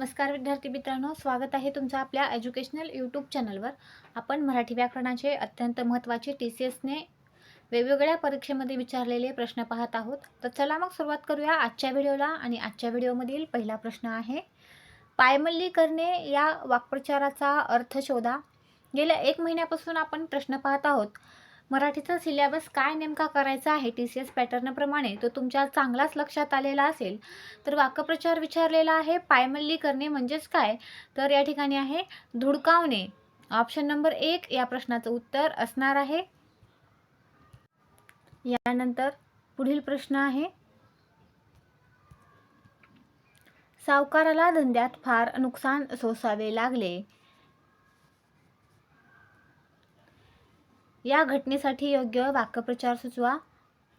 नमस्कार विद्यार्थी मित्रांनो स्वागत आहे तुमचं आपल्या एज्युकेशनल यूट्यूब चॅनलवर आपण मराठी व्याकरणाचे अत्यंत महत्त्वाचे टी सी एसने वेगवेगळ्या परीक्षेमध्ये विचारलेले प्रश्न पाहत आहोत. तर चला मग सुरुवात करूया आजच्या व्हिडिओला आणि आजच्या व्हिडिओमधील पहिला प्रश्न आहे पायमल्ली करणे या वाक्प्रचाराचा अर्थ शोधा. गेल्या एक महिन्यापासून आपण प्रश्न पाहत आहोत मराठीचा सिलेबस काय नेमका करायचा आहे टी सी एस पॅटर्नप्रमाणे तो तुमच्या चांगलाच लक्षात आलेला असेल. तर वाक्यप्रचार विचारलेला आहे पायमल्ली करणे म्हणजेच काय? तर या ठिकाणी आहे धुडकावणे. ऑप्शन नंबर एक या प्रश्नाचं उत्तर असणार आहे. यानंतर पुढील प्रश्न आहे. सावकाराला धंद्यात फार नुकसान सोसावे लागले. या घटनेसाठी योग्य वाक्यप्रचार सुचवा.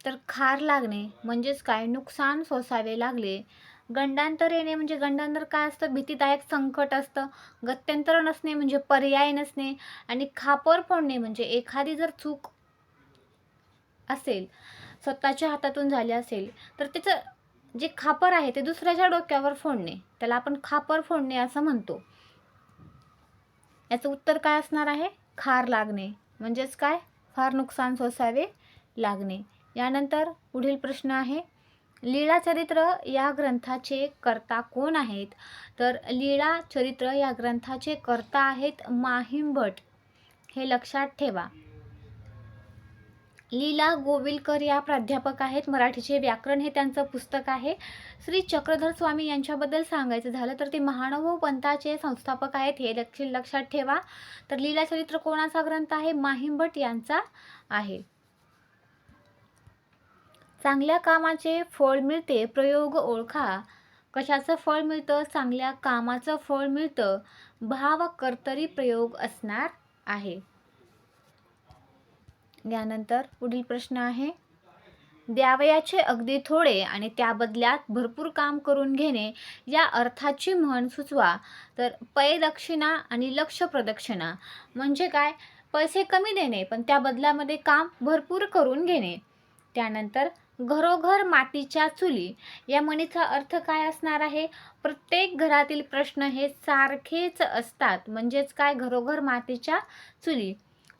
तर खार लागणे म्हणजेच काय? नुकसान सोसावे लागले. गंडांतर येणे म्हणजे गंडांतर काय असतं? भीतीदायक संकट असतं. गत्यंतर नसणे म्हणजे पर्याय नसणे. आणि खापर फोडणे म्हणजे एखादी जर चूक असेल स्वतःच्या हातातून झाली असेल तर त्याचं जे खापर आहे ते दुसऱ्याच्या डोक्यावर फोडणे. त्याला आपण खापर फोडणे असं म्हणतो. याचं उत्तर काय असणार आहे? खार लागणे. म्हणजेच काय? फार नुकसान सोसावे लागणे. यानंतर पुढील प्रश्न आहे लीळा चरित्र या ग्रंथाचे कर्ता कोण आहेत? तर लीळा चरित्र या ग्रंथाचे कर्ता आहेत माहिम भट हे लक्षात ठेवा. लीला गोविलकर या प्राध्यापक आहेत. मराठीचे व्याकरण हे त्यांचं पुस्तक आहे. श्री चक्रधर स्वामी यांच्याबद्दल सांगायचं झालं तर ते महानुभव पंथाचे संस्थापक आहेत. हे देखील लक्षात ठेवा. तर लीला चरित्र कोणाचा ग्रंथ आहे? माहिमभट यांचा आहे. चांगल्या कामाचे फळ मिळते प्रयोग ओळखा. कशाचं फळ मिळतं? चांगल्या कामाचं फळ मिळतं. भाव कर्तरी प्रयोग असणार आहे. यानंतर पुढील प्रश्न आहे. द्यावयाचे अगदी थोडे आणि त्या बदल्यात भरपूर काम करून घेणे या अर्थाची म्हण सुचवा. तर पै दक्षिणा आणि लक्ष प्रदक्षिणा म्हणजे काय? पैसे कमी देणे पण त्या बदल्यामध्ये काम भरपूर करून घेणे. त्यानंतर घरोघर मातीच्या चुली या म्हणीचा अर्थ काय असणार आहे? प्रत्येक घरातील प्रश्न हे सारखेच असतात. म्हणजेच काय? घरोघर मातीच्या चुली.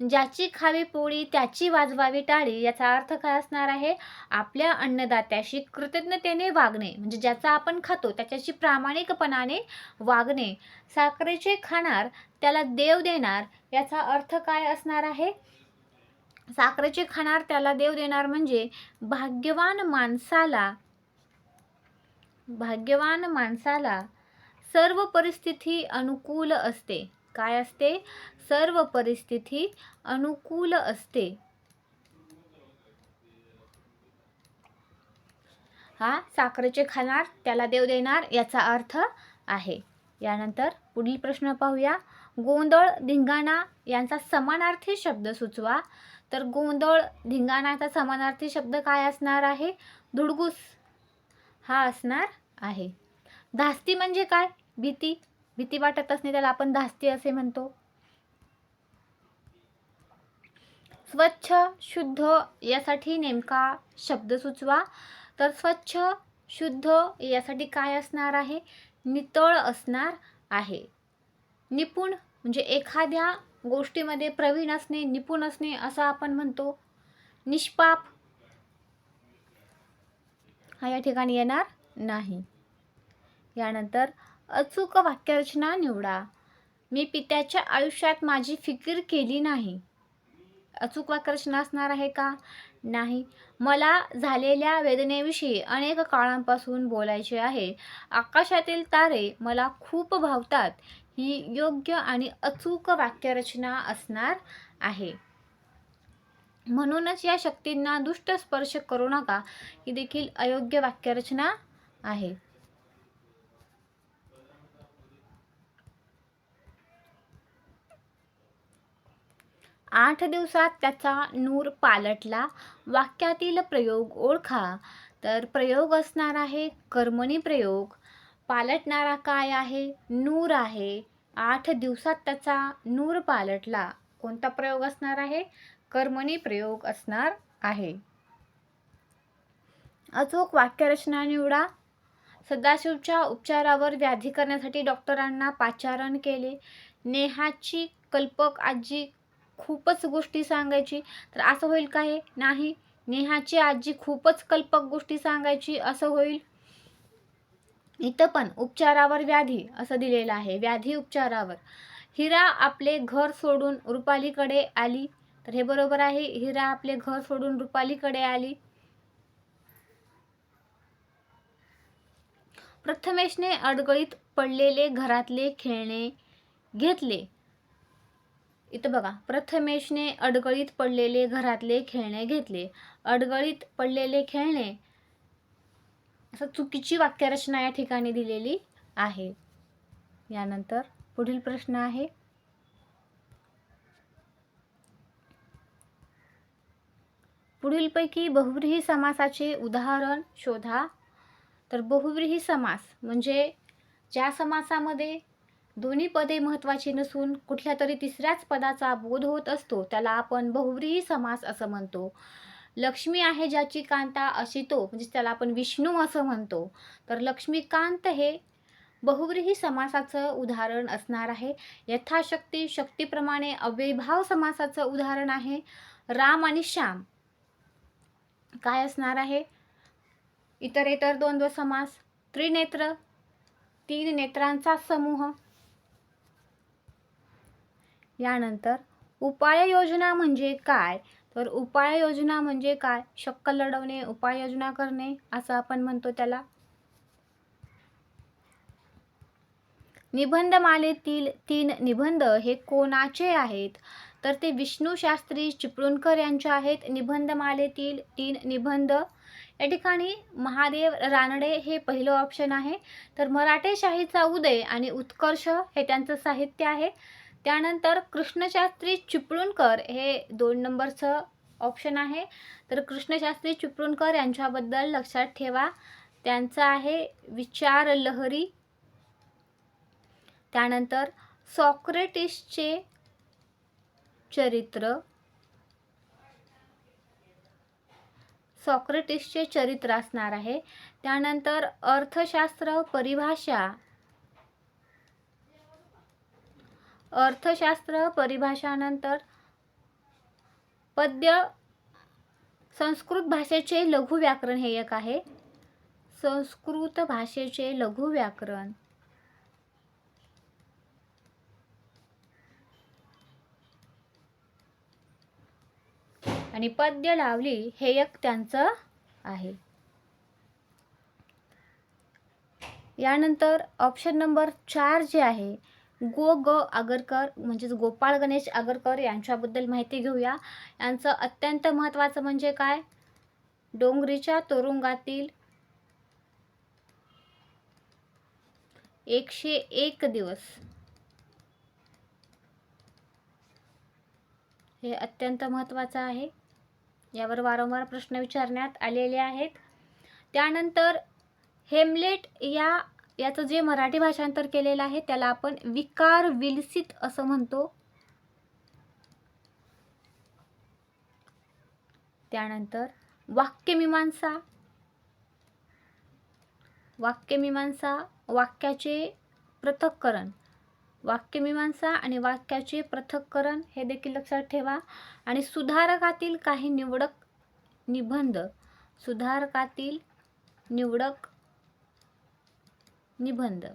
ज्याची खावी पोळी त्याची वाजवावी टाळी याचा अर्थ काय असणार आहे? आपल्या अन्नदात्याशी कृतज्ञतेने वागणे म्हणजे ज्याचा आपण खातो त्याच्याशी प्रामाणिकपणाने वागणे साखरेचे खाणार त्याला देव देणार याचा अर्थ काय असणार आहे? साखरेचे खाणार त्याला देव देणार म्हणजे भाग्यवान माणसाला भाग्यवान माणसाला सर्व परिस्थिती अनुकूल असते. काय असते? सर्व परिस्थिती अनुकूल असते. हा साखरेचे खाणार त्याला देव देणार याचा अर्थ आहे. यानंतर पुढील प्रश्न पाहूया. गोंधळ धिंगाणा यांचा समानार्थी शब्द सुचवा. तर गोंधळ धिंगाणाचा समानार्थी शब्द काय असणार आहे? धुडगूस हा असणार आहे. धास्ती म्हणजे काय? भीती. भीती वाटत असणे त्याला आपण धास्ती असे म्हणतो. स्वच्छ शुद्ध यासाठी नेमका शब्द सुचवा. तर स्वच्छ शुद्ध यासाठी काय असणार आहे? नितळ असणार आहे. निपुण म्हणजे एखाद्या गोष्टीमध्ये प्रवीण असणे निपुण असणे असं आपण म्हणतो. निष्पाप हा या ठिकाणी येणार नाही. यानंतर अचूक वाक्यरचना निवडा. मी पित्याच्या आयुष्यात माझी फिकीर केली नाही. अचूक वाक्यरचना असणार आहे का? नाही. मला झालेल्या वेदनेविषयी अनेक काळांपासून बोलायचे आहे. आकाशातील तारे मला खूप भावतात. ही योग्य आणि अचूक वाक्यरचना असणार आहे. म्हणूनच या शक्तींना दुष्ट स्पर्श करू नका. ही देखील अयोग्य वाक्यरचना आहे. आठ दिवसात त्याचा नूर पालटला. वाक्यातील प्रयोग ओळखा. तर प्रयोग असणार आहे कर्मणी प्रयोग. पालटणारा काय आहे? नूर आहे. आठ दिवसात त्याचा नूर पालटला. कोणता प्रयोग असणार आहे? कर्मणी प्रयोग असणार आहे. अचूक वाक्यरचना निवडा. सदाशिवच्या उपचारावर व्याधी करण्यासाठी डॉक्टरांना पाचारण केले. नेहाची कल्पक आजी खूपच गोष्टी सांगायची. तर असं होईल का हे? नाही. नेहाची आजी खूपच कल्पक गोष्टी सांगायची. असं होईल. इथं पण उपचारावर व्याधी असं दिलेलं आहे. व्याधी उपचारावर. हिरा आपले घर सोडून रुपालीकडे आली. तर हे बरोबर आहे. हिरा आपले घर सोडून रुपालीकडे आली. प्रथमेशने अडगळीत पडलेले घरातले खेळणे घेतले. इथं बघा प्रथमेशने अडगळीत पडलेले घरातले खेळणे घेतले. अडगळीत पडलेले खेळणे असं चुकीची वाक्यरचना या ठिकाणी दिलेली आहे. यानंतर पुढील प्रश्न आहे. पुढीलपैकी बहुव्रीही समासाचे उदाहरण शोधा. तर बहुव्रीही समास म्हणजे ज्या समासामध्ये दोन्ही पदे महत्त्वाची नसून कुठल्या तरी तिसऱ्याच पदाचा बोध होत असतो त्याला आपण बहुव्रीही समास असं म्हणतो. लक्ष्मी आहे ज्याची कांता अशी तो म्हणजे त्याला आपण विष्णू असं म्हणतो. तर लक्ष्मीकांत हे बहुव्रीही समासाचं उदाहरण असणार आहे. यथाशक्ती शक्तीप्रमाणे अव्ययभाव समासाचं उदाहरण आहे. राम आणि श्याम. काय असणार आहे? इतर इतर द्वंद्व समास त्रिनेत्र तीन नेत्रांचा समूह यानंतर उपाययोजना म्हणजे काय? तर उपाययोजना म्हणजे काय? शक्क लढवणे उपाययोजना करणे असं आपण म्हणतो त्याला. निबंधमालेतील तीन निबंध हे कोणाचे आहेत? तर ते विष्णू शास्त्री चिपळूणकर यांचे आहेत. निबंधमालेतील तीन निबंध. या ठिकाणी महादेव रानडे हे पहिलं ऑप्शन आहे. तर मराठेशाहीचा उदय आणि उत्कर्ष हे त्यांचं साहित्य आहे. त्यानंतर कृष्णशास्त्री चिपळूणकर हे दोन नंबरचं ऑप्शन आहे. तर कृष्णशास्त्री चिपळूणकर यांच्याबद्दल लक्षात ठेवा. त्यांचं आहे विचार लहरी त्यानंतर सॉक्रेटिसचे चरित्र. सॉक्रेटिसचे चरित्र असणार आहे. त्यानंतर अर्थशास्त्र परिभाषा. अर्थशास्त्र परिभाषानंतर पद्य संस्कृत भाषेचे लघु व्याकरण हे एक आहे. संस्कृत भाषेचे लघु व्याकरण. आणि पद्य लावली हे एक त्यांचं आहे. यानंतर ऑप्शन नंबर चार जे आहे गो ग आगरकर म्हणजेच गोपाळ गणेश आगरकर यांच्याबद्दल माहिती घेऊया. यांचं अत्यंत महत्त्वाचं म्हणजे काय? डोंगरीच्या तुरुंगातील एकशे एक दिवस. हे अत्यंत महत्त्वाचं आहे. यावर वारंवार प्रश्न विचारण्यात आलेले आहेत. त्यानंतर हेमलेट या याचं जे मराठी भाषांतर केलेलं आहे त्याला आपण विकार विलसित असं म्हणतो. त्यानंतर वाक्यमीमांसा. वाक्यमीमांसा वाक्याचे पृथक्करण. वाक्यमीमांसा आणि वाक्याचे पृथक्करण हे देखील लक्षात ठेवा. आणि सुधारकातील काही निवडक निबंध. सुधारकातील निवडक निबंध.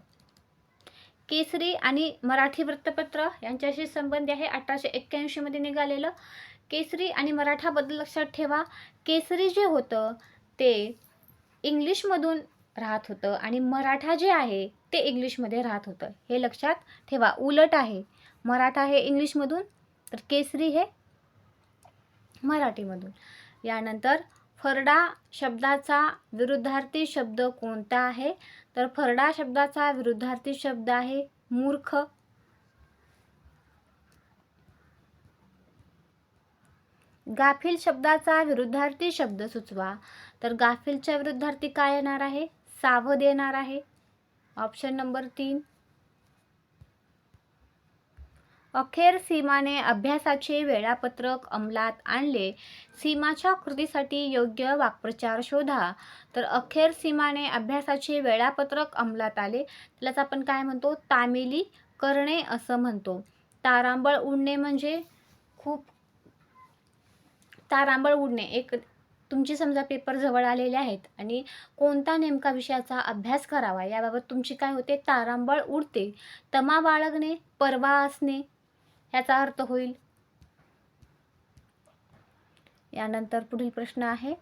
केसरी आणि मराठी वृत्तपत्र यांच्याशी संबंध आहे. अठराशे एक्क्याऐंशीमध्ये निघालेलं. केसरी आणि मराठाबद्दल लक्षात ठेवा. केसरी जे होतं ते इंग्लिशमधून राहत होतं आणि मराठा जे आहे ते इंग्लिशमध्ये राहत होतं. हे लक्षात ठेवा. उलट आहे. मराठा हे इंग्लिशमधून तर केसरी हे मराठीमधून. यानंतर फरडा शब्दाचा विरुद्धार्थी शब्द कोणता आहे? तर फरडा शब्दाचा विरुद्धार्थी शब्द आहे मूर्ख. गाफील शब्दाचा विरुद्धार्थी शब्द सुचवा. तर गाफीलच्या विरुद्धार्थी काय येणार आहे? सावध येणार आहे. ऑप्शन नंबर तीन. अखेर सीमाने अभ्यासाचे वेळापत्रक अंमलात आणले. सीमाच्या कृतीसाठी योग्य वाक्प्रचार शोधा. तर अखेर सीमाने अभ्यासाचे वेळापत्रक अंमलात आले. त्यालाच आपण काय म्हणतो? तामिली करणे असं म्हणतो. तारांबळ उडणे म्हणजे खूप तारांबळ उडणे. एक तुमची समजा पेपर जवळ आलेले आहेत आणि कोणता नेमका विषयाचा अभ्यास करावा? याबाबत तुमची काय होते? तारांबळ उडते. तमा बाळगणे परवा असणे ह्याचा अर्थ होईल. यानंतर पुढील प्रश्न आहे.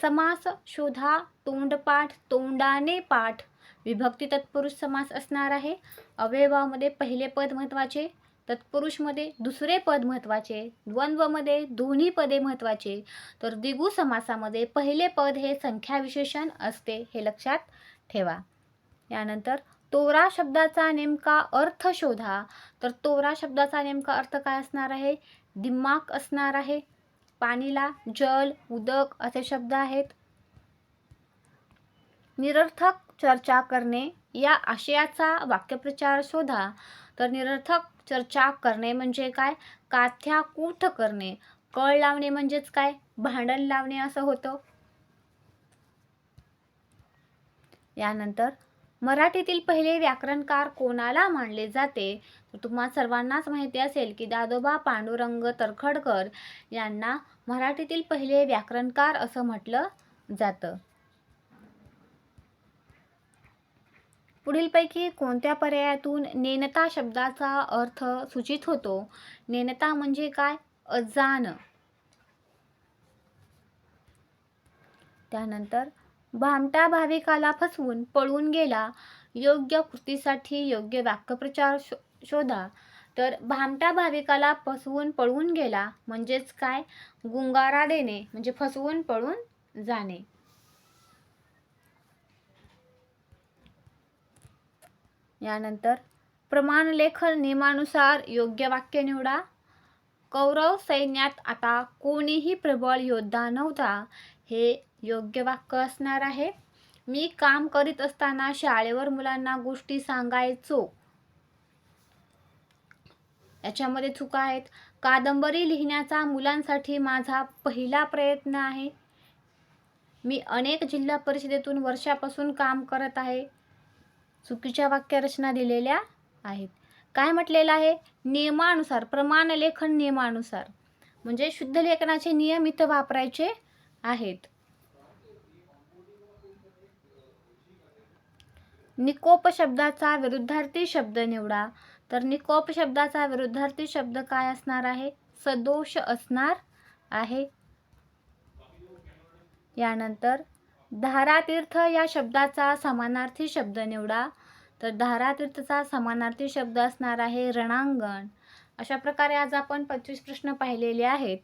समास शोधा तोंडपाठ तोंडाने पाठ. विभक्ती तत्पुरुष समास असणार आहे. अवयवामध्ये पहिले पद महत्त्वाचे तत्पुरुषमध्ये दुसरे पद महत्त्वाचे द्वंद्वमध्ये दोन्ही पदे महत्त्वाचे तर द्विगु समासामध्ये पहिले पद हे संख्या विशेषण असते हे लक्षात ठेवा. यानंतर तोरा शब्दाचा नेमका अर्थ शोधा. तर तोरा शब्दाचा नेमका अर्थ काय असणार आहे? दिमाग असणार आहे. पाणीला जल उदक असे शब्द आहेत. निरर्थक चर्चा करणे या आशयाचा वाक्यप्रचार शोधा. तर निरर्थक चर्चा करणे म्हणजे काय? काथ्या कूठ करणे. कळ लावणे म्हणजेच काय? भांडण लावणे असं होतं. यानंतर मराठीतील पहिले व्याकरणकार कोणाला मानले जाते? तर तुम्हा सर्वांनाच माहिती असेल की दादोबा पांडुरंग तरखडकर यांना मराठीतील पहिले व्याकरणकार असं म्हटलं जातं. पुढीलपैकी कोणत्या पर्यायातून नेनता शब्दाचा अर्थ सूचित होतो? नेनता म्हणजे काय? अजान त्यानंतर भामटा भाविकाला फसवून पळून गेला. योग्य कृतीसाठी योग्य वाक्यप्रचार शो शोधा. तर भामटा भाविकाला फसवून पळून गेला म्हणजेच काय? गुंगारा देणे म्हणजे फसवून पळून जाणे. यानंतर प्रमाणलेखन नियमानुसार योग्य वाक्य निवडा. कौरव सैन्यात आता कोणीही प्रबळ योद्धा नव्हता. हे योग्य वाक्य असणार आहे. मी काम करीत असताना शाळेवर मुलांना गोष्टी सांगायचो. याच्यामध्ये चुका आहेत. कादंबरी लिहिण्याचा मुलांसाठी माझा पहिला प्रयत्न आहे. मी अनेक जिल्हा परिषदेतून वर्षापासून काम करत आहे. चुकीच्या वाक्यरचना दिलेल्या आहेत. काय म्हटलेलं आहे? नियमानुसार प्रमाणलेखन नियमानुसार. म्हणजे शुद्ध लेखनाचे नियम इथं वापरायचे आहेत. निकोप शब्दाचा विरुद्धार्थी शब्द निवडा. तर निकोप शब्दाचा विरुद्धार्थी शब्द काय असणार आहे? सदोष असणार आहे. यानंतर धारातीर्थ या शब्दाचा समानार्थी शब्द निवडा. तर धारातीर्थचा समानार्थी शब्द असणार आहे रणांगण. अशा प्रकारे आज आपण पंचवीस प्रश्न पाहिलेले आहेत.